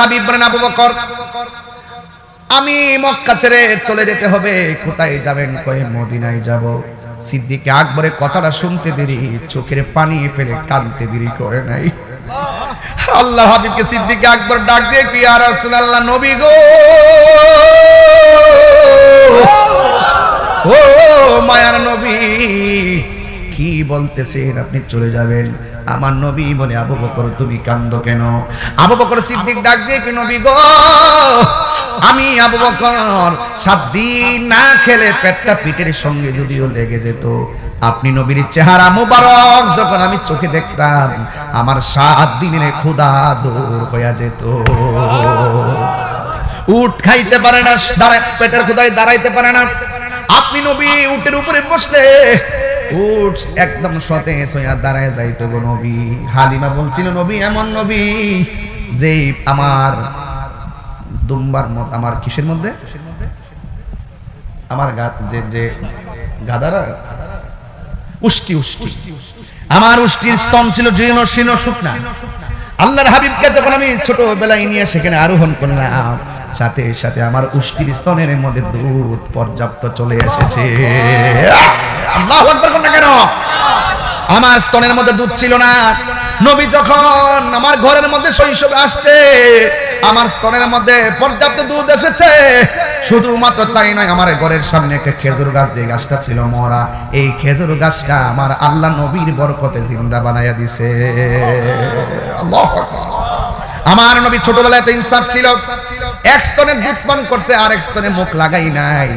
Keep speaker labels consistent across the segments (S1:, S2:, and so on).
S1: হাবিব আমি মক্কা ছেড়ে চলে যেতে হবে। কোথায় যাবেন? কয়ে, মদিনায় যাব। সিদ্দিকে আকবরের কথাটা শুনতে দেরি, চোখের পানি ফেলে কাঁদতে দেরি করে নাই। আল্লাহ হাবিবকে সিদ্দিকে আকবর ডাক দিয়ে কি আর রাসূলুল্লাহ, নবী গো! ও মায়ার নবী কি বলতেছেন? আপনি চলে যাবেন। আমার নবী বলে, আবু বকর, তুমি কান্দ কেন? আবু বকর সিদ্দিক ডাক দিয়ে কি নবী গো? আমি আবু বকর, সাত দিন না খেলে পেটটা পিঠের সঙ্গে যদিও লেগে যেত। আপনি নবীর চেহারা মুবারক, যখন আমি চোখে দেখতাম, আমার সাত দিনের ক্ষুধা দূর হয়ে যেত। উঠ খাইতে পারে না পেটের ক্ষুধায় দাঁড়াইতে পারে না। আপনি নবী উটের উপরে বসলে উঠ একদম সতেজ হইয়া দাঁড়ায় যাইতো গো নবী। হালিমা বলছিল, নবী, এমন নবী যে আমার দুম্বার মত, আমার কিসের মধ্যে? আমার গা, যে যে গাদারা? উষ্টি উষ্টি। আমার উষ্টির স্তন ছিল জীর্ণ, শীর্ণ, শুকনা। আল্লাহর হাবিবকে যখন আমি ছোটবেলায় নিয়ে সেখানে আরোহণ করলাম, সাথে সাথে আমার উষ্টির স্তনের মধ্যে দুধ পর্যাপ্ত চলে এসেছে। আল্লাহ কোন? আমার স্তনের মধ্যে দুধ ছিল না। নবী যখন আমার ঘরের মধ্যে শৈশবে আসছে, আমার স্তনের মধ্যে পর্যাপ্ত দুধ এসেছে। শুধুমাত্র তাই নয়, আমার ঘরের সামনে একটা খেজুর গাছ, যে গাছটা ছিল মরা, এই খেজুর গাছটা আমার আল্লাহ নবীর বরকতে জিন্দা বানাইয়া দিছে। আমার নবী ছোটবেলায় তো ইনসাফ ছিল। এক স্তনে দুধ পান করছে আর এক স্তনে মুখ লাগাই নাই।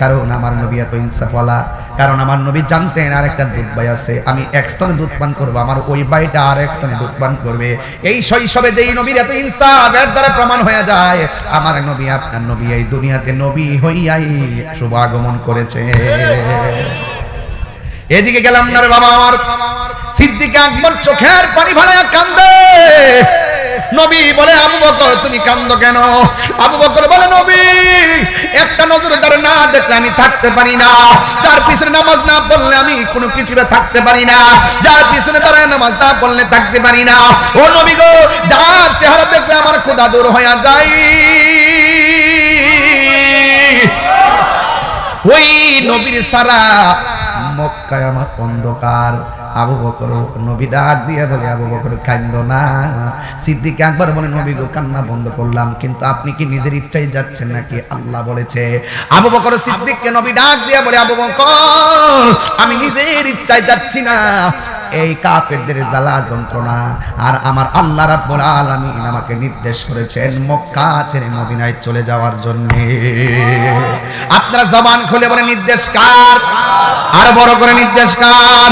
S1: কারণ আমার নবী এত ইনসাফওয়ালা। কারণ আমার নবী জানতেন আর একটা দুধ বাই আছে। আমি এক স্তনে দুধ পান করব, আমার ওই বাইটা আর এক স্তনে দুধ পান করবে। এই শৈশবে যেই নবীর এত ইনসাফ, এর দ্বারা প্রমাণ হয়ে যায়, আমার নবী আপনার নবী, এই দুনিয়াতে নবী হইয়াই শুভ আগমন করেছে। এদিকে গেলাম না রে বাবা আমার। সিদ্দিক আকবর চোখের পানি ভাড়া কান্দে। নবী বলে, আবু বকর, তুমি কান্দ কেন? আবু বকর বলে, নবী, একটা নজরে যারা না দেখলে আমি থাকতে পারি না। যার পিছনে নামাজ না পড়লে আমি কোনো পৃথিবীতে থাকতে পারি না। যার পিছনে তারা নামাজ না পড়লে থাকতে পারি না। ও নবী গো, যার চেহারা দেখলে আমার খোদা দূর হয়ে যায়। ওই নবীর সারা মক্কায় আমার অন্ধকার। আবু বকর নবী ডাক দিয়ে বলে, আবু বকর, কান্দ না। সিদ্দিক একবার বলে, নবী গো, কান্না বন্ধ করলাম, কিন্তু আপনি কি নিজের ইচ্ছাই যাচ্ছেন নাকি? আল্লাহ বলেছে। আবু বকর সিদ্দিককে নবী ডাক দিয়ে বলে, আবু বকর, আমি নিজের ইচ্ছায় যাচ্ছি না। এই কাফেরদের জ্বালা যন্ত্রণা, আর আমার আল্লাহ রাব্বুল আলামিন আমাকে নির্দেশ করেছেন মক্কা ছেড়ে মদিনায় চলে যাওয়ার জন্য। আপনারা জবান খুলে বলে, নির্দেশ কার? আর বড় করে নির্দেশ কার?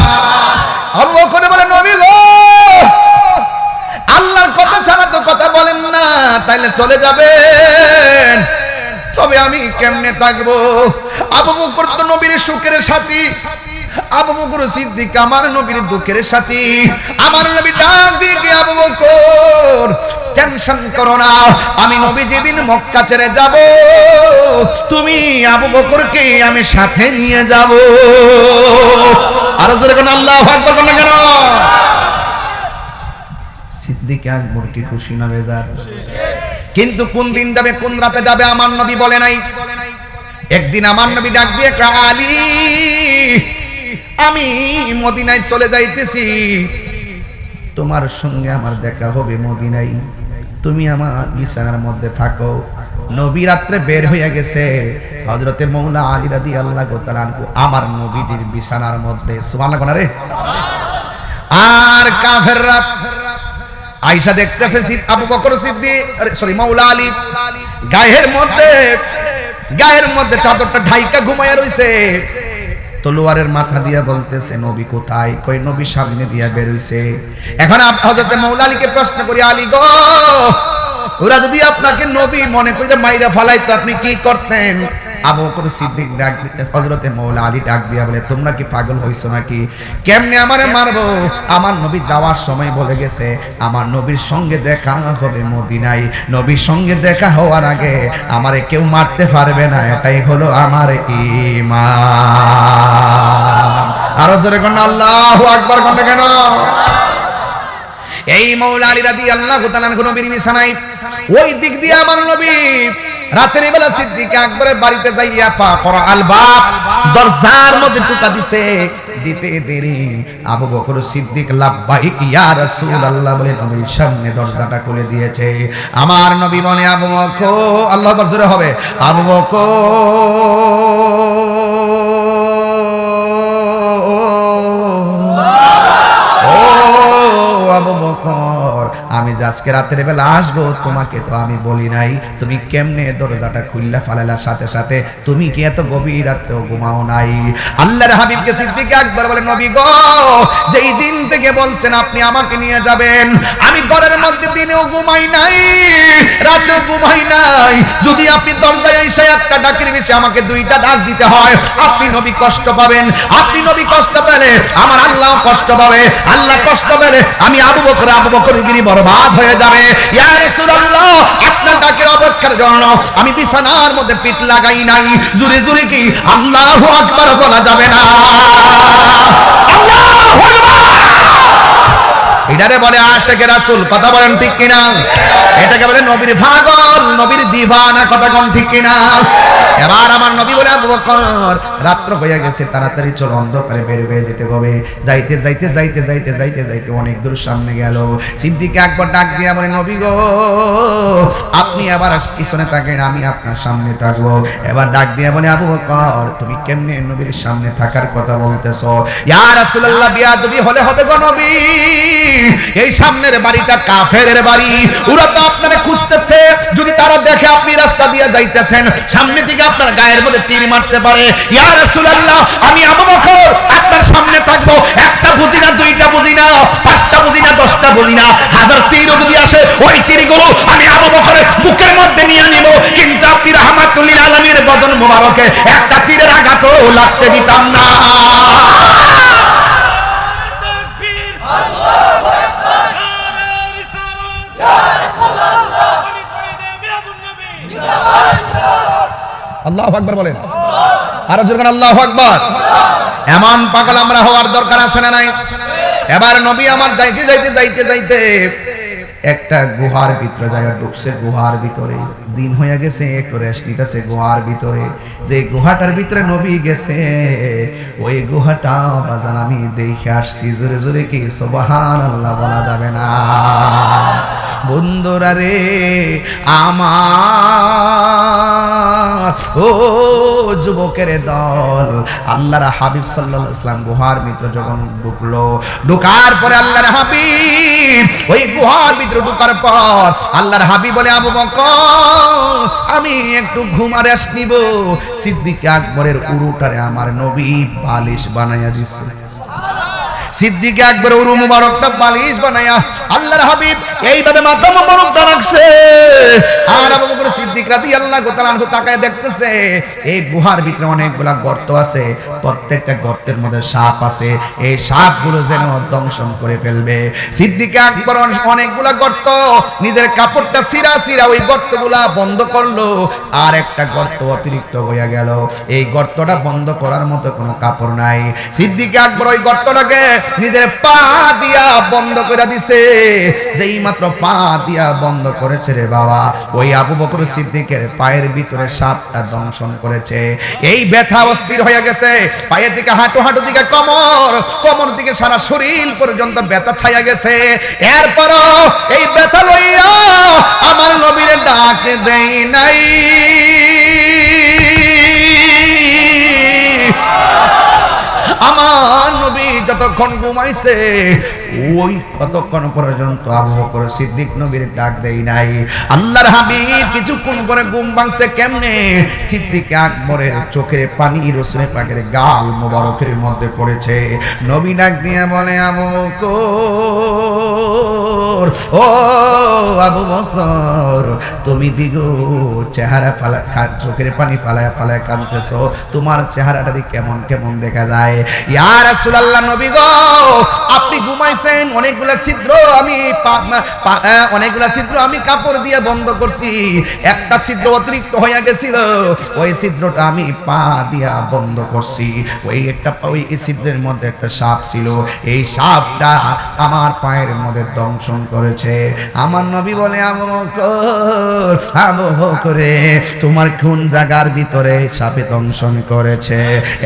S1: আবু বকর বলে, নবী গো, আল্লাহর কথা ছাড়া তো কথা বলেন না, তাইলে চলে যাবেন। তবে আমি কেমনে থাকব? আবু বকর তো নবীর সুখের সাথী। আবু বকর সিদ্দিক আমার নবীর দুঃখের সাথী। আমার নবী ডাক দিয়ে আবু বকর? টেনশন করো না, আমি নবী যেদিন মক্কা ছেড়ে যাব তুমি আবু বকরকে আমি সাথে নিয়ে যাব। আর জোরে কোন আল্লাহ আকবার কোন কেন? সিদ্দিক আকবর কি খুশি না বেজার? কিন্তু কোন দিন যাবে, কোন রাতে যাবে, আমার নবী বলে নাই। একদিন আমার নবী ডাক দিয়ে আলী, আমি মদিনায় চলে যাইতেছি। তোমার সঙ্গে আমার দেখা হবে মদিনায়। তুমি আমার বিছানার মধ্যে থাকো। নবী রাত্রে বের হয়ে গেছে। হজরতে মৌলা আলী রাদি আল্লাহ গোতালানকু আমার নবীদের বিছানার মধ্যে। কোনা রে। আর কাফেররা আয়েশা দেখতেছে আবু বকর সিদ্দিক সরি মাওলা আলী। গায়ের মধ্যে গায়ের মধ্যে চাদরটা ঢাইকা ঘুমায়া রইছে। তলোয়ারের মাথা দিয়া বলতেছে, নবী কোথায়? কই নবী সামনে দিয়া বেরোইছে এখন আপ- হযরতে মাওলা আলীকে প্রশ্ন করি, আলী গো ওরা যদি আপনাকে নবী মনে করে মাইরা ফালাইতো আপনি কি করতেন? কি পাগল নাকি? আমারে সময় বলে গেছে, আমার নবীর সঙ্গে দেখা হবে নবীর সঙ্গে দেখা হওয়ার আগে আমারে কেউ মারতে পারবে না, এটাই হলো আমার ঈমান। আরও জোরে কোন আল্লাহু আকবার কোন কেন? এই মৌলা আলী রাদি আল্লাহ কোনো নবীর বিছানায়, ওই দিক দিয়ে আমার নবী রাতের বেলা সিদ্দিক আকবরের বাড়িতে যাইয়া পা করা আল বাপ দরজার মধ্যে টুকা দিছে। দিতে দেরি, আবু বকর সিদ্দিক লাব্বাইক, ইয়া রাসূলুল্লাহ বলে নবীর সামনে দরজাটা খুলে দিয়েছে। আমার নবী বলে, আবু বকর আল্লাহ জোরে হবে, আবু বকর। যে আজকে রাতের বেলা আসব, তোমাকে তো আমি বলি নাই। তুমি কেমনে দরজাটা খুললা ফালালার সাথে সাথে? তুমি কি এত গভীর রাত্রেও ঘুমাও নাই? আল্লাহর হাবিবকে সিদ্দিক একবার বলে, নবী গো, যেই দিন থেকে বলছেন আপনি আমাকে নিয়ে যাবেন, আমি ঘরের মধ্যে দিনেও ঘুমাই নাই, রাতেও ঘুমাই নাই। যদি আপনি দরজায় এসে একটা ডাকের নিচে আমাকে দুইটা ডাক দিতে হয়, আপনি নবী কষ্ট পাবেন। আপনি নবী কষ্ট পেলে আমার আল্লাহ কষ্ট পাবে। আল্লাহ কষ্ট পেলে আমি আবু বকর আবু বকর গিরি বরবাদ হয়ে যাবে। ইয়া রাসূলুল্লাহ আপনার ডাকের অপেক্ষার জন্য আমি বিছানার মধ্যে পিঠ লাগাই নাই। জুরে জুরে কি আল্লাহু আকবার বলা যাবে না? আল্লাহু এটারে বলে আশেকে রাসূল, কথা বলেন ঠিক কিনা? এটাকে বলে নবীর পাগল নবীর দিবানা, কথা কোন ঠিক কিনা? এবার আমার নবী বলে, আবু বকর, রাত্র হয়ে গেছে, তাড়াতাড়ি চল, অন্ধকারে বের হয়ে যেতে হবে। যাইতে যাইতে যাইতে যাইতে যাইতে যাইতে অনেক দূর সামনে গেল। সিদ্দিক একবার ডাক দিয়া বলে, নবী গো, আপনি আবার পিছনে থাকেন, আমি আপনার সামনে থাকব। এবার ডাক দিয়া বলে, আবু বকর, তুমি কেমনে নবীর সামনে থাকার কথা বলতেছো? ইয়া রাসূলুল্লাহ, বিয়াদবি হলে হবে গো নবী। এই সামনের বাড়িটা কাফেরের বাড়ি। ওরা তো আপনারা খুঁজতেছে। যদি তারা দেখে আপনি রাস্তা দিয়ে যাইতেছেন, সামনে থেকে আপনার গায়ের মধ্যে তীর মারতে পারে। ইয়া রাসূলুল্লাহ, আমি আবু আপনার সামনে থাকব। একটা বুঝি না, দুইটা বুঝি না, পাঁচটা বুঝি না, দশটা বুঝি না। হাজার তীরও যদি আসে, ওই তীরগুলো আমি আবু বুকের মধ্যে নিয়ে নিব। কিন্তু আপনি রাহমাতুল্লিল আলামিনের বদন মোবারকে, একটা তীরের আঘাতও লাগতে দিতাম না
S2: তাকবীর আল্লাহু আকবার নারে রিসালাত ইয়া রাসূলুল্লাহ আমি কইদে মিলাদুন নবী
S1: আল্লাহ আকবার বলেন। আরও জোরে আল্লাহ আকবার। এমন পাগল আমরা হওয়ার দরকার আছে না নাই? এবার নবী আমার যাইতে যাইতে যাইতে যাইতে একটা গুহার ভিতরে জায়গা ঢুকছে, গুহার ভিতরে। দিন হয়ে গেছে একটু রেস্ট নিতেছে গুহার ভিতরে। যে গুহাটার ভিতরে নবী গেছে, ওই গুহাটা বাজান আমি দেখে আসছি। জোরে জোরে কি সুবহান আল্লাহ বলা যাবে না? বন্ধুরা রে, আমার ও যুবকের দল, আল্লাহর হাবিব আলাইহি ইসলাম গুহার ভিতরে যখন ঢুকলো, ঢুকার পরে আল্লাহর হাবিব ওই গুহার ভিতরে ঢুকার পর আল্লাহর হাবি বলে, আবু বকর, আমি একটু ঘুমার আস নিব। সিদ্দিক আকবরের উরুটারে আমার নবী বালিশ বানাইয়া দিছে। সিদ্দিকে একবার উরু মুবারকটা বালিশ বানায়া আল্লাহর হাবিব এইভাবে মাথা মুবারকটা রাখছে। আর আবু বকর সিদ্দিক রাদিয়াল্লাহু তাআলা আনহু তাকায় দেখতেছে, এই গুহার ভিতরে অনেকগুলা গর্ত আছে, প্রত্যেকটা গর্তের মধ্যে সাপ আছে, এই সাপগুলো যেন দংশন করে ফেলবে। সিদ্দিকে অনেক- অনেকগুলা গর্ত, নিজের কাপড়টা সিরা সিরা ওই গর্তগুলা বন্ধ করল, আর একটা গর্ত অতিরিক্ত হইয়া গেল। এই গর্তটা বন্ধ করার মতো কোনো কাপড় নাই। সিদ্দিকে আকবর ওই গর্তটাকে নিজের পা দিয়া বন্ধ করে দিছে। যেই মাত্র পা দিয়া বন্ধ করেছে রে বাবা, ওই আবু বকর সিদ্দিকের পায়ের ভিতরে সাপটা দংশন করেছে। এই ব্যথা অস্থির হয়ে গেছে। পায়ের দিকে হাঁটু হাঁটু দিকে কমর কমর দিকে সারা শরীর পর্যন্ত ব্যথা ছায়া গেছে। এরপরও এই ব্যথা লইয়া আমার নবীর ডাক দেই নাই। আমার নবী যতক্ষণ ঘুমাইছে ওই কতক্ষণ পর্যন্ত আবু বকর সিদ্দিক নবীর ডাক দেই নাই? আল্লাহর হাবিব কিছুক্ষণ পরে ঘুম ভাঙছে কেমনে? সিদ্দিক আকবরের চোখের পানি রসুনে পাকের গাল মোবারকের মধ্যে পড়েছে। নবী ডাক দিয়ে বলে, আবু বকর, ও আবু বকর, তুমি দিগো চেহারা ফালা চোখের পানি ফালায় ফালায় কাঁদতেছো। তোমার চেহারাটা দিয়ে কেমন কেমন দেখা যায়? ইয়া রাসূলুল্লাহ নবী গো, আপনি ঘুমাইছেন বলতেছেন অনেকগুলা ছিদ্র আমি অনেকগুলা ছিদ্র আমি কাপড় দিয়ে বন্ধ করছি। একটা ছিদ্র অতিরিক্ত হয়ে গেছিল, ওই ছিদ্রটা আমি পা দিয়া বন্ধ করছি। ওই একটা, ওই ছিদ্রের মধ্যে একটা সাপ ছিল। এই সাপটা আমার পায়ের মধ্যে দংশন করেছে। আমার নবী বলে করে তোমার কোন জায়গার ভিতরে সাপে দংশন করেছে?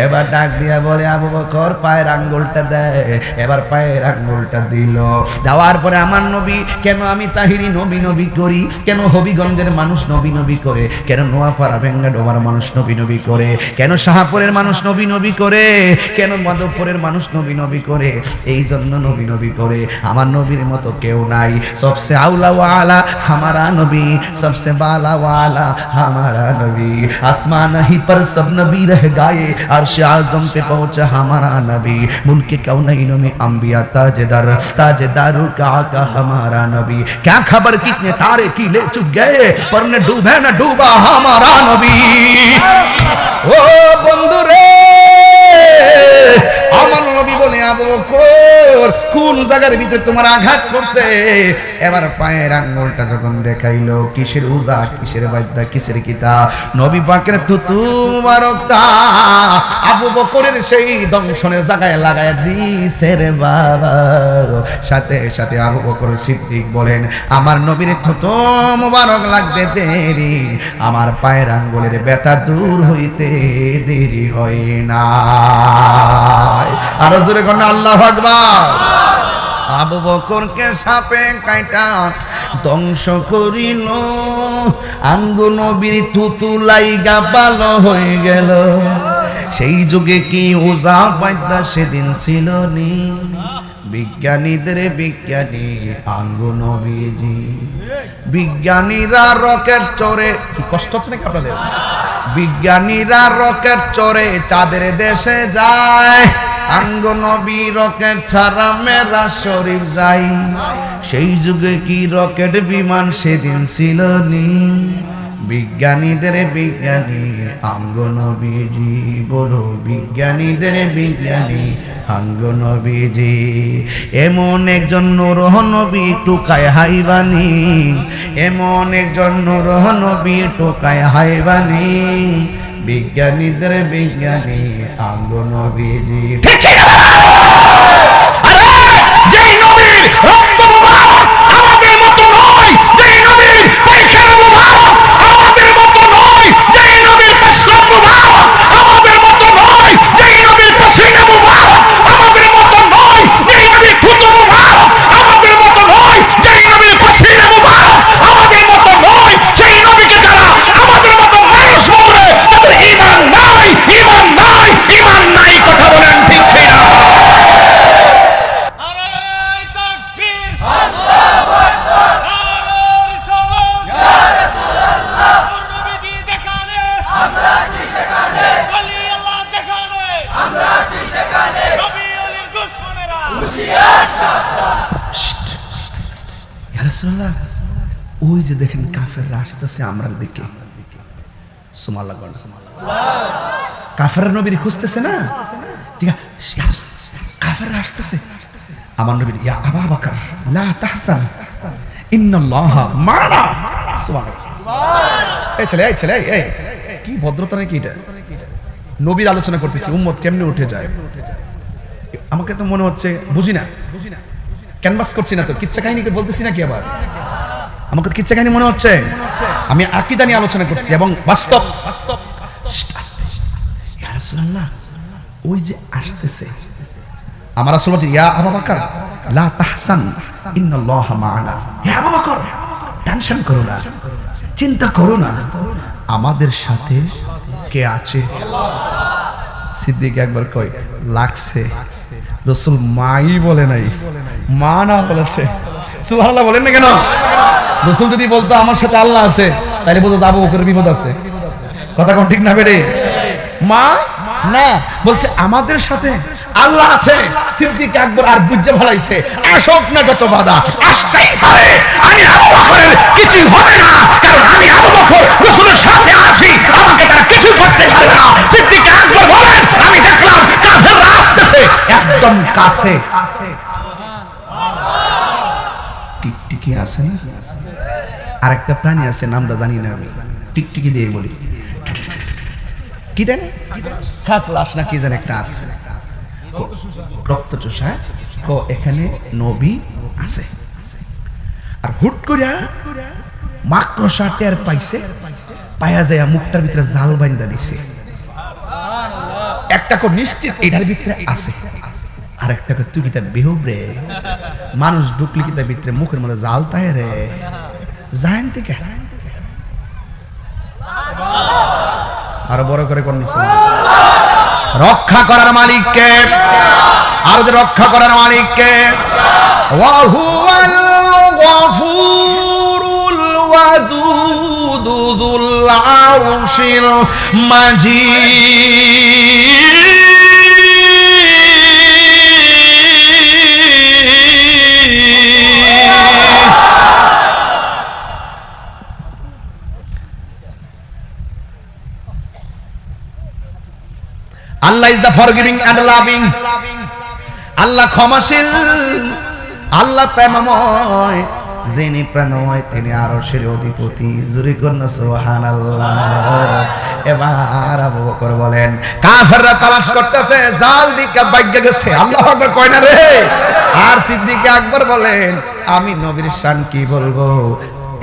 S1: এবার ডাক দিয়া বলে, আবু বকর, পায়ের আঙ্গুলটা দেয় এবার পায়ের আমলটা দিল। দেওয়ার পরে আমার নবী, কেন আমি তাহিরি নবী নবী করি? কেন হবিগঞ্জের মানুষ নবী নবী করে? কেন নোয়াফারা ভেঙ্গা ডোবার মানুষ নবী নবী করে? কেন শাহাপুরের মানুষ নবী নবী করে? কেন মাধবপুরের মানুষ নবী নবী করে? এই জন্য নবী নবী করে। আমার নবীর মতো কেউ নাই। সবসে আউলা ওয়ালা হামারা নবী সবসে বালা ওয়ালা হামারা নবী। আসমান হি পর সব নবী রহ গায়ে আর আজম পে পৌঁছা হামারা নবী। মুলকে কেউ নাই নবী, আম্বিয়া, তাজেদার। कदर ताजदारू का का हमारा नबी। क्या खबर कितने तारे की ले चुप गए, पर न डूबे न डूबा हमारा नबी। ओ बंदूरे! रे আমার নবী বলে, আবু বকর, কোন জায়গার ভিতরে তোমার আঘাত করছে? এবার পায়ের আঙ্গুলটা যখন দেখাইলো, কিসের উজা, কিসের বাদ্যা, কিসের কিতা নবী পাকের তুতু মুবারকটা আবু বকরের সেই দংশনের জায়গায় লাগায় দিছে রে বাবা। সাথে সাথে আবু বকর সিদ্দিক বলেন, আমার নবীর থুতু মুবারক লাগতে দেরি, আমার পায়ের আঙ্গুলের ব্যথা দূর হইতে দেরি হয় না। আরও জোরে কোন আল্লাহ আবু বকরকে সাপে কাইটা ধ্বংস করিল। আঙ্গু নবীর থুতু হয়ে গেল। সেই যুগে কি ওজা পাইতা সেদিন ছিল নি? বিজ্ঞানীদের বিজ্ঞানী আঙ্গু নবীজি। বিজ্ঞানীরা রকেট চড়ে কষ্ট হচ্ছে নাকি আপনাদের? বিজ্ঞানীরা রকেট চড়ে চাঁদের দেশে যায়। আঙ্গ নবী রকেট ছাড়া মেরা শরীফ যাই। সেই যুগে কি রকেট বিমান সেদিন ছিল নি? বিজ্ঞানীদের বিজ্ঞানী, আঙ্গ নবীজি বলো বিজ্ঞানীদের বিজ্ঞানী, আঙ্গ নবীজি। এমন একজন নুরহ নবী টুকায় হাইবানি, এমন একজন নুরহ নবী টুকায় হাইবানি। বিজ্ঞানীদের বিজ্ঞানী আঙ্গ নবীজি ঠিক। আসতেছে আমরার দিকে। কাফের নবীর খুঁজতেছে না? ঠিক আছে কাফেররা আসতেছে। আমার নবীর, ইয়া আবা বাকর, লা তাহসান, ইন্নাল্লাহ মানা। এই ছেলে এই ছেলে এই। কি ভদ্রতা নাকি এটা? নবীর আলোচনা করতেছি, উম্মত কেমনে উঠে যায়? আমাকে তো মনে হচ্ছে, বুঝি না। ক্যানভাস করছি না তো, কিচ্ছা কাহিনীকে বলতেছি নাকি আবার? আমাকে কিচ্ছা কাহিনী মনে হচ্ছে। আমি আকিদা নিয়ে আলোচনা করছি এবং বাস্তব। ওই যে আসতেছে। আমার রাসূল বলছে, ইয়া আবু বকর, লা তাহসান, ইন্নাল্লাহ মা'ানা। ইয়া আবু বকর, টেনশন করো না, চিন্তা করো না। আমাদের সাথে কে আছে? সিদ্দিক একবার কই লাগছে। রসুল মাই বলে নাই, মা না বলেছে। সুবহানাল্লাহ বলেন না কেন? রসুল যদি বলতো, আমার সাথে আল্লাহ আছে, তাহলে বলতো যাব করে বিপদ আছে। কথা কোন ঠিক না বেরে মা? না। বলছে, আমাদের সাথে আল্লাহ আছে। সিদ্দিক একবার আর বুঝে ভালাইছে আসক না যত বাধা, আসতেই পারে। আমি আবু বকরের কিছু হবে না, কারণ আমি আবু বকর রাসূলের সাথে আছি। আমাকে তারা কিছু করতে পারবে না। সিদ্দিক একবার বলেন, আমি দেখলাম কাফেররা আসতেছে, একদম কাছে। কি আছে না? আরেকটা প্রাণী আছে, নামটা জানি না আমি। টিকটিকি দিয়ে বলি। কি জানে? খাকলাস না কি জানে একটা আছে। রক্ত চোষা ও এখানে নবী আছে। আর হুট করিয়া মাকড়সা টের পাইছে, পায়া যায় মুখটার ভিতরে জাল বাইন্দা দিছে। একটা কো নিশ্চিত এটার ভিতরে আছে। আর একটা কো তুই কিতা বেহুব রে মানুষ ঢুকলি কিতা ভিতরে মুখের মধ্যে জাল তাই রে। জাহেন থেকে। আরও বড় করে কোন রক্ষা করার মালিককে, আর যে রক্ষা করার মালিককে, ওয়াহুয়াল গফুরুল ওয়াদুদ যুল আরশিল দ্য ফরগিভিং অ্যান্ড লাভিং আল্লাহ ক্ষমাশীল, আল্লাহ প্রেমময়, যিনি প্রেমময়, তিনি আরও সের অধিপতি। জুরি কন্যা সোহান এবার আবু বকর বলেন, কাফেররা তালাশ করতেছে, জাল দিকে বাইকে গেছে। আল্লাহ আকবার কয় না রে? আর সিদ্দিকে আকবর বলেন, আমি নবীর শান কি বলব?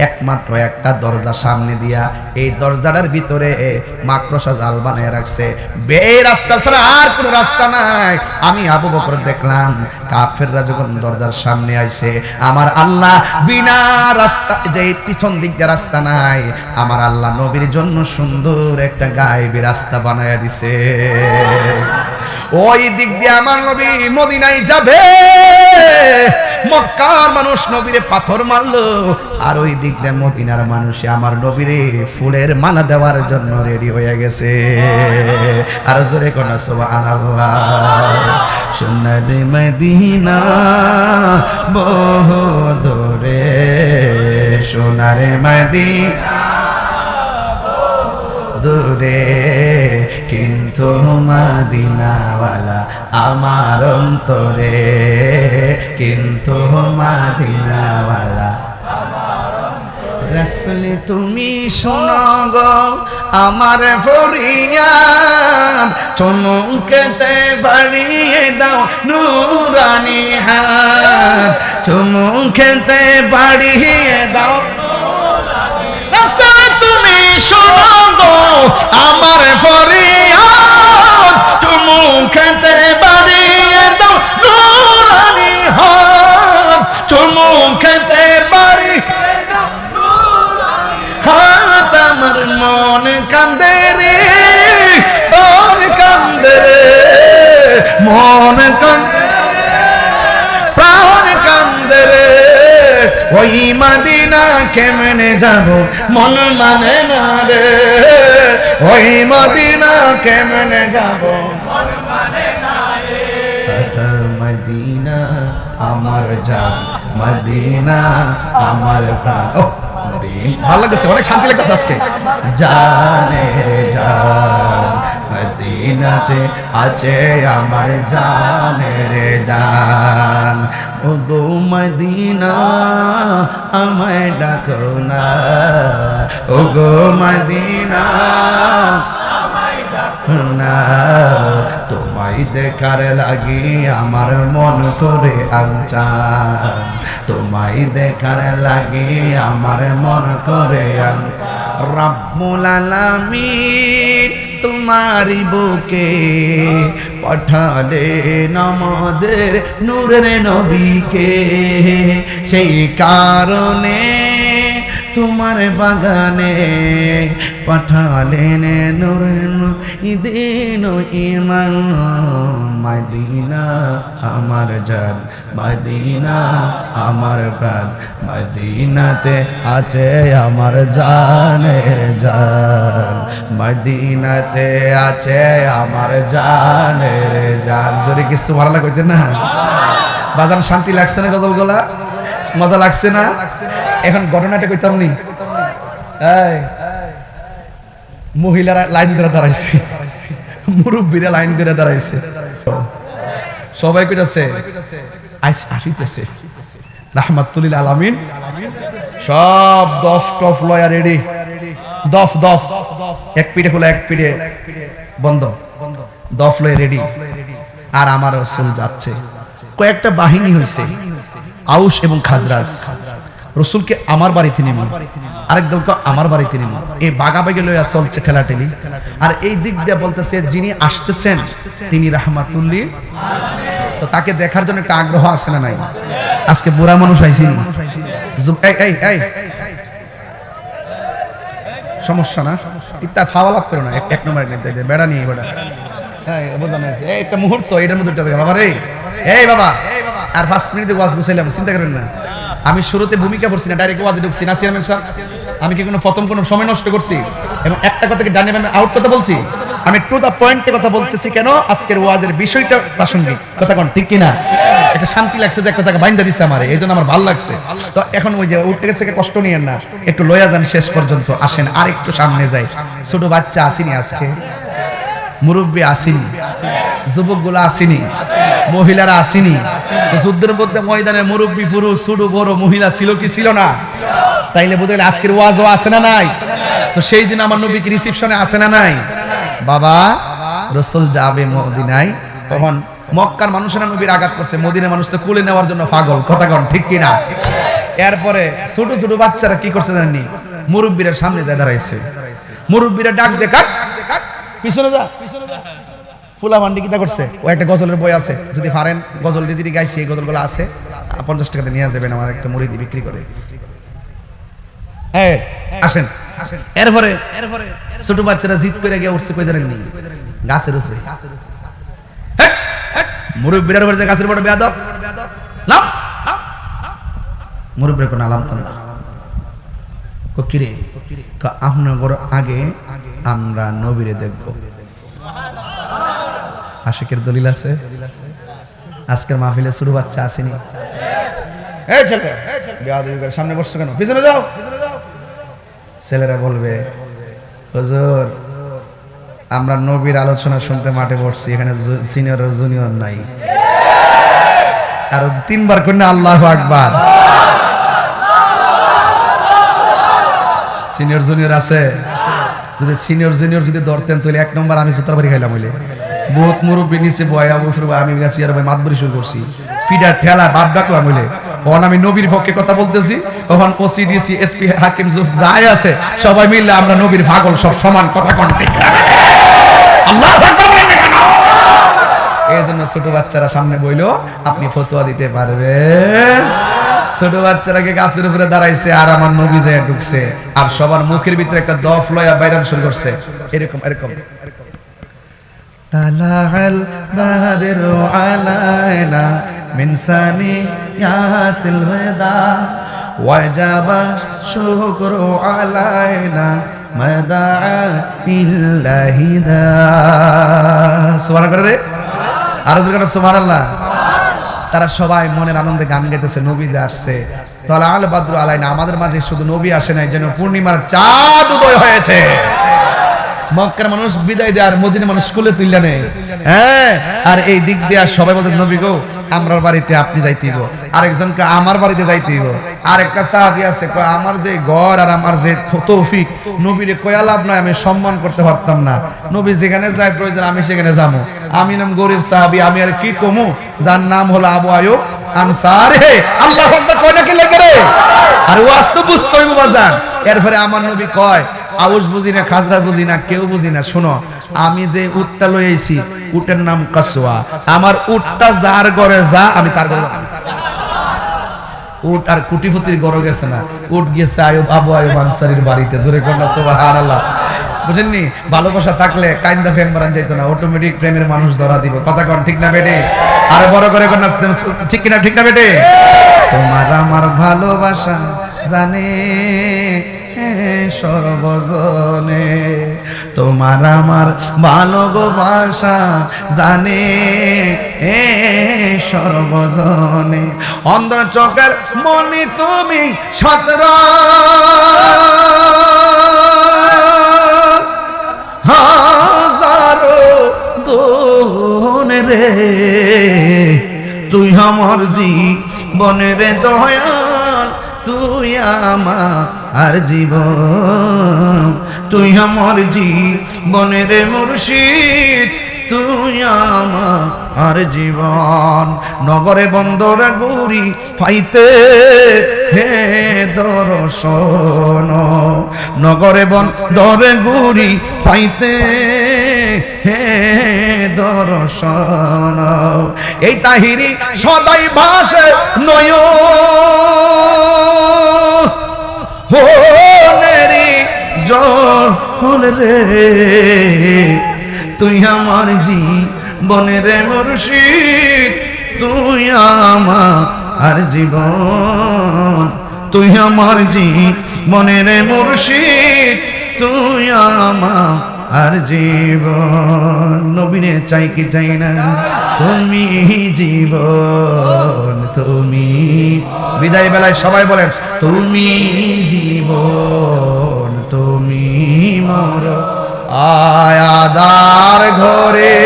S1: একমাত্র একটা দরজা সামনে দিয়া এই দরজাটার ভিতরে মাকড়সা জাল বানায় রাখছে। বে রাস্তা ছাড়া আর কোনো রাস্তা নাই। আমি আবু বকর দেখলাম, কাফেররা যখন দরজার সামনে আইছে, আমার আল্লাহ বিনা রাস্তা, যে পিছন দিক দিয়ে রাস্তা নাই, আমার আল্লাহ নবীর জন্য সুন্দর একটা গায়েবী রাস্তা বানায় দিছে। ওই দিক দিয়ে আমার নবী মদিনায় যাবে। মক্কার মানুষ নবীরে পাথর মারলো, আর ওই দিক দিয়ে মদিনার মানুষে আমার নবীরে ফুলের মালা দেওয়ার জন্য রেডি হয়ে গেছে। আর জোরে কোন সুবহানাল্লাহ। সোনার মদিনা বহু দূরে, সোনার মদিনা দূরে। কিন্তু মাদিনাওয়ালা আমার অন্তরে। কিন্তু মাদিনাওয়ালা রাসলে, তুমি শোনো গো, আমার ফরিয়াদ। চমুকেতে বাড়িয়ে দাও নুরানি হাত। চমুকেতে বাড়িয়ে দাও রাসূল, তুমি শোনো গো, আমার ফরিয়াদ। চুমু খেতে বাড়িয়ে দাও নুরানি হাত। চুমু খেতে বাড়ি। হাত আমার মন কান্দে রে তোর কান্দে মন কান্দে প্রাণ কান্দে রে। ওই মাদিনা কেমনে যাব মন মানে না রে। ওই মাদিনা কেমনে যাব মদিনা আমার জান মদিনাতে আছে আমার জানের জান। ও গো মদিনা, আমায় ডাকো না। ও গো মদিনা না, তোমায় দেখার লাগি আমার মন করে আনচান তোমায় দেখার লাগি আমার মন করে আন রাব্বুল আলামিন তোমারি বুকে পাঠালেন আমাদের নূরের নবীকে। সেই কারণে তোমার বাগানে পাঠালেন নূরের ইদিন ইমান মদিনা আমার জান, মদিনা আমার প্রাণ, মদিনাতে আছে আমার জানের জান। মদিনাতে আছে আমার জানের জান। জোরে কিছু ভালো লাগছে না? বাজান শান্তি লাগছে না গজল গলা মজা লাগছে না? এখন ঘটনাটা কইতাম নি মহিলারা লাইন ধরে দাঁড়াইছে। মুরব্বীরা লাইন ধরে দাঁড়াইছে। সবাই কইতাছে আসিতেছে রাহমাতুলিল আলামিন। সব দফ টফ লয়া রেডি। দফ দফ। এক পিঠে খোলা, এক পিঠে বন্ধ। দফ লয়ে রেডি। আর আমার রসুল যাচ্ছে। কয়েকটা বাহিনী হয়েছে আউস এবং খাজরাজ। রসুলকে আমার বাড়িতে নেমে। আরেক দলকে আমার বাড়িতে নেমে। এই বাগাবাগি লইয়া চলছে ঠেলাঠেলি। আর এই দিক দিয়ে বলতেছে যিনি আসতেছেন তিনি রাহমাতুল্লি তো তাকে দেখার জন্য একটা আগ্রহ আছে না নাই? আজকে বুড়া মানুষ এই সমস্যা না? ইত্যা ফাওয়া লাভ করো না। এক- নম্বরে বেড়া নিয়ে বেড়া হ্যাঁ একটা মুহূর্ত এটার মধ্যে বাবা রে। এই বাবা। আর পাঁচ মিনিটে ওয়াজ গুছাইলাম চিন্তা করেন না। আমি শুরুতে ভূমিকা করছি না ডাইরেক্ট ওয়াজে ঢুকছি। না চেয়ারম্যান স্যার, আমি কি কোনো প্রথম কোনো সময় নষ্ট করছি? এবং একটা কথাকে ডানে বামে আউট কথা বলছি? আমি টু দা পয়েন্টে কথা বলতেছি কেন? আজকের ওয়াজের বিষয়টা প্রাসঙ্গিক। কথা কোন, ঠিক কিনা? এটা শান্তি লাগছে যে একটা জায়গা বাইন্দা দিছে আমার, এই জন্য আমার ভালো লাগছে। তো এখন ওই যে উঠতে গেছে কষ্ট নিয়েন না, একটু লয়া যান শেষ পর্যন্ত, আসেন আর একটু সামনে যাই। ছোট বাচ্চা আসেনি আজকে, মুরব্বী আসেনি, যুবকগুলো আসেনি, মহিলারা আসেনি। যুদ্ধের মধ্যে ময়দানে মুরব্বী, পুরুষ, ছোট, বড়, মহিলা ছিল কি ছিল না? তাইলে বোঝাইলে আজকের ওয়াজও আছে না নাই? তো সেই দিন আমার নবী কি রিসিপশনে আছে না নাই? বাবা, রসুল যাবে মদিনায়। তখন মক্কার মানুষেরা নবীর আঘাত করছে। মদিনার মানুষ তো কুলে নেওয়ার জন্য পাগল। কথা কন, ঠিক কিনা এরপরে ছোট ছোট বাচ্চারা কি করছে জানেননি? মুরব্বীরা সামনে যায় দাঁড়াইছে। মুরব্বীরা ডাক দে কাট পিছনে যা। ফুলা মান্ডি কিতা করছে? ও একটা গজলের বই আছে। যদি পারেন গজল রিজিরি গাইছি এই গজলগুলো আছে। পঞ্চাশ টাকাতে নিয়ে যাবেন আমার একটা মুড়ি বিক্রি করে। হ্যাঁ। আসেন। এরপরে এরপরে ছোট বাচ্চারা জিত করে গিয়ে উঠছে কই জানেন নি গাছের উপরে। মুরব্বীরা উপরে যে গাছের উপরে বেয়াদব নাম মুরব্বীরা কোনো আলাম তো না। কিরে তো আপনার আগে আমরা নবীরে দেখব। আশিকের দলিল আছে? আজকের মাহফিলে শুরু বাচ্চা আসেনি। এই ছেলে করে সামনে বসছো কেন? পিছনে যাও। ছেলেরা বলবে হুজুর আমরা নবীর আলোচনা শুনতে মাঠে বসছি এখানে সিনিয়র জুনিয়র নাই। আর তিনবার করে আল্লাহ আকবার। সিনিয়র জুনিয়র আছে। যদি সিনিয়র জুনিয়র যদি ধরতেন তাহলে এক নম্বর আমি সুতার বাড়ি খাইলাম হইলে। বহুত মুরব্বী নিচে বয়া বসে আমি গেছি, আর মাতবরি শুরু করছি। পিডা ঠেলা, বাপ ডাকলাম হইলে। তখন আমি নবীর পক্ষে কথা বলতেছি, তখন ওসি, ডিসি, এসপি, হাকিম যাই আছে, সবাই মিললে আমরা নবীর পাগল সব সমান কথা কন। ঠিক না? আল্লাহু? এই জন্য ছোট বাচ্চারা সামনে বইলো, আপনি ফতোয়া দিতে পারবেন। ছোট বাচ্চারাকে গাছের উপরে দাঁড়াইছে, আর আমার নবী যায় ঢুকছে, আর সবার মুখের ভিতরে একটা দফ লয়া বাইরান শুরু করছে। এরকম এরকম। طلع البدر علينا من ثنيات الوداع وجب الشكر علينا ما دعا لله دا সুবহান করে রে আর জোরে সুবহানাল্লাহ তারা সবাই মনের আনন্দে গান গাইতেছে নবী যে আসছে তাহলে আল বাদ্র আলাইনা আমাদের মাঝে শুধু নবী আসে নাই যেন পূর্ণিমার চাঁদ উদয় হয়েছে মক্কার মানুষ বিদায় দেয় আর মদিনা মানুষ স্কুলে তুললে নেই হ্যাঁ আর এই দিক দিয়ে সবাই বলতে নবী গো আমার বাড়িতে আপনি যাইতেইব আরেকজনকে আমার বাড়িতে যাইতেইব আর একটা সাহাবী আছে, কয়, আমার যে ঘর আর আমার যে তৌফিক, নবীরে কয়া লাভ নয় আমি সম্মান করতে পারতাম না। নবী যেখানে যায় প্রয়োজন, আমি সেখানে যাব। আমি নাম গরিব সাহাবী, আমি আর কি কমু? যার নাম হলো আবু আয়ুব আনসারে। আল্লাহ কয় নাকি লেগে রে? আর ওয়াজ তো বুঝতে হইব, বাজান। এরপরে আমার নবী কয় আউস বুঝি না খাজরা বুঝি না, কেউ বুঝি না। শোনো, আমি যে উটটা লই আইছি, উটের নাম কাসুয়া। আমার উটটা যার ঘরে যা, আমি তার ঘরে উট আর কুটিপতির ঘরে গেছে না। উট গেছে আয়ুব, আবু আয়ুব আনসারির বাড়িতে। জোরে কন্যা, সুবহানাল্লাহ। বুঝেননি? ভালোবাসা থাকলে কাইন্দা ফ্যান বারান যাইতো না। অটোমেটিক প্রেমের মানুষ ধরা দিব। কথা কন, ঠিক না বেটে? আরে বড় করে কন্যা, ঠিক কিনা, ঠিক না বেটে? তোমার আমার ভালোবাসা জানে সর্বজনে। তোমার আমার ভালোবাসা জানে। এ সর্বজনে অন্ধর চোখের মনি তুমি সতর। হাজারো দোন রে, তুই আমার জীবনের দয়াল তুই আমার জীবন, তুই আমার জীবনের মুর্শিদ, তুই আমার জীবন। নগরে বন্দর গুরি ফাইতে হে দর্শন, নগরে বন্দর গুরি ফাইতে হে দর্শন। এই তাহিরি সদাই ভাসে নয় হোনেরি জল রে, তুই আমার জীবনের মুর্শিদ, তুই আমার জীবন, তুই আমার জীবনের মুর্শিদ, তুই আমার আর জীবন, নবীনে চাই কি চাই না? তুমি জীবন, তুমি বিদায় বেলায় সবাই বলেন, তুমি জীবন, তুমি মর আয়াদার ঘরে।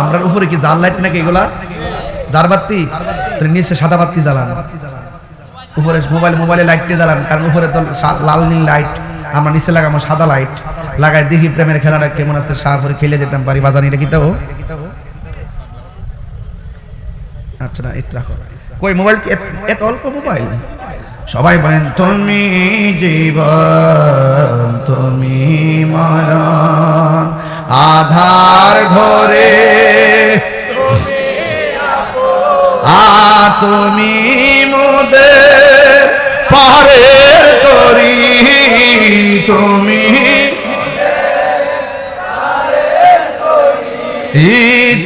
S1: আমরা উপরে কি জাল লাইট নাকি এগুলা? জার বাতি? নিচে সাদা বাতি জ্বালান। উপরে মোবাইল, মোবাইলে লাইট দিয়ে জ্বালান, কারণ উপরে তো লাল নীল লাইট। আমরা নিচে লাগাবো সাদা লাইট লাগাই দেখি প্রেমের খেলাটা কেমন আজকে শাহপুরে খেলে যেতাম পারি। বাজানিটা কি তো? আচ্ছা এটা কই মোবাইল এত- অল্প মোবাইল সবাই বলেন, তুমি জীবন, তুমি মরণ, আধার ঘরে আ তুমি মোদের পারের তরি তুমি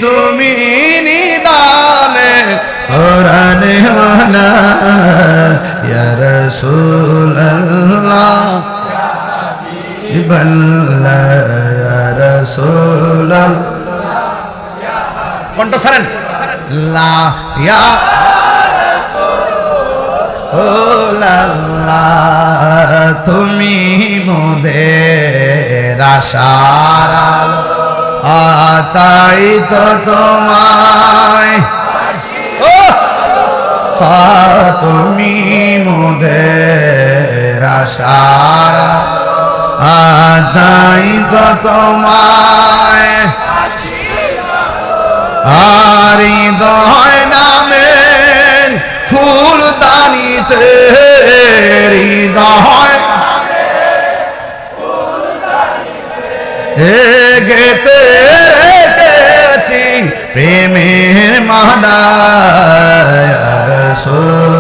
S1: তুমি নিদানে ওয়ালা ইয়া রাসূলুল্লাহ। ইবাল্লা ইয়া রাসূলুল্লাহ। কণ্ঠ সারেন। লা ইয়া ও লা, তুমি মোদের আশার আতাই তো তোমায় তুমি মোদের আশার আতাই তো তোমায় আরি হৃদয় নামের ফুল দানিতে হৃদয় গেতে রেখেছি প্রেমের মালা রসুল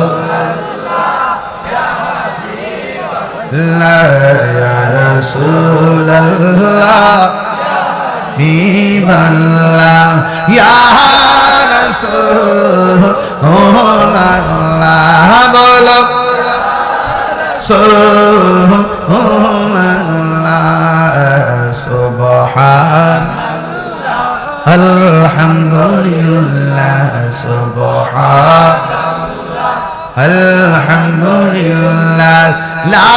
S1: রসুল বিবল্লা ইয়া রাসূলুল্লাহ বলো সুবহান আলহামদুলিল্লাহ সুবহান আলহামদুলিল্লাহ লা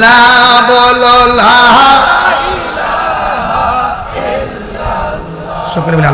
S1: লা বলো লা শুকর বিল